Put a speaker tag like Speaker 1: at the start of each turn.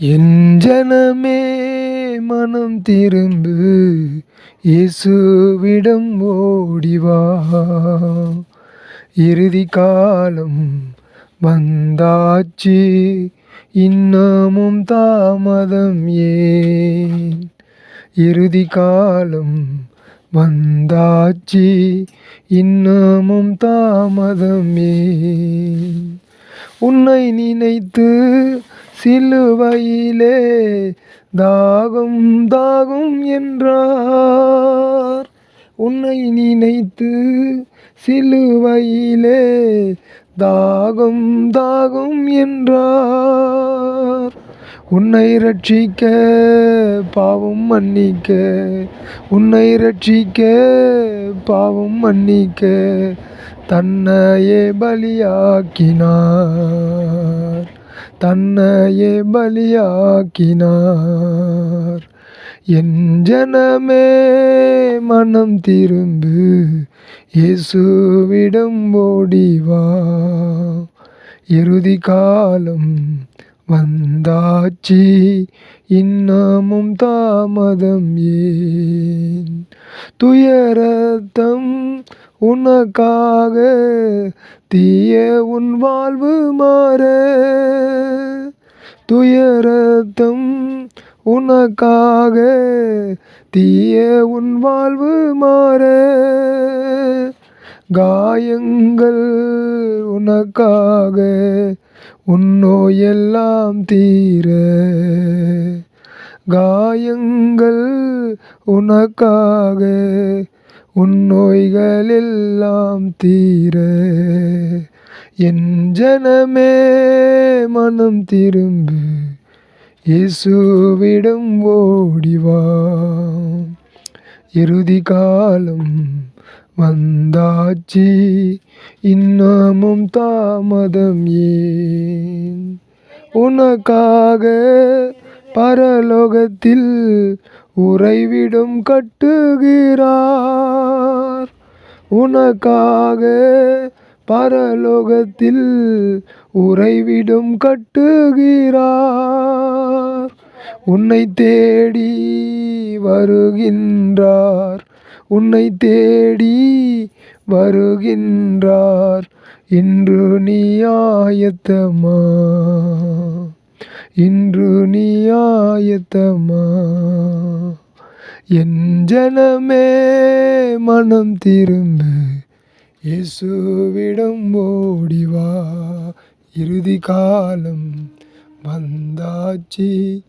Speaker 1: என் ஜனமே மனம் திரும்பு இயேசுவிடம் ஓடிவா இறுதி காலம் வந்தாச்சு இன்னமும் தாமதம் ஏன்? இறுதி காலம் வந்தாச்சு இன்னமும் தாமதம் ஏன்? உன்னை நினைத்து சிலுவையிலே தாகம் தாகம் என்றார். உன்னை நினைத்து சிலுவையிலே தாகம் தாகம் என்றார். உன்னை ரட்சிக்க பாவம் மன்னிக்க. உன்னை ரட்சிக்க பாவம் மன்னிக்க. தன்னையே பலியாக்கினார். தன்னையே பலியாக்கினார். என் ஜனமே மனம் திரும்பு இயேசுவிடம் ஓடிவா இறுதி காலம் வந்தாச்சி இன்னமும் தாமதம் ஏன்? துயரத்தம் உனக்காக தீய உன் வாழ்வு மாற. துயரத்தம் உனக்காக தீய உன் வாழ்வு மாற. காயங்கள் உனக்காக உன்னோயெல்லாம் தீர. காயங்கள் உனக்காக உன் நோய்களெல்லாம் தீர என் ஜனமே மனம் திரும்பு இயேசுவிடம் ஓடிவா இறுதி காலம் வந்தாச்சி இன்னமும் தாமதம் ஏன்? உனக்காக பரலோகத்தில் உறைவிடும் கட்டுகிறார். உனக்காக பரலோகத்தில் உறைவிடும் கட்டுகிறார். உன்னை தேடி வருகின்றார். உன்னை தேடி வருகின்றார். இன்று நீ ஆயத்தமா? இன்று நீ ஆயத்தமா? என் ஜனமே மனம் திரும்பு. இயேசுவிடம் ஓடிவா இறுதி காலம் வந்தாச்சி.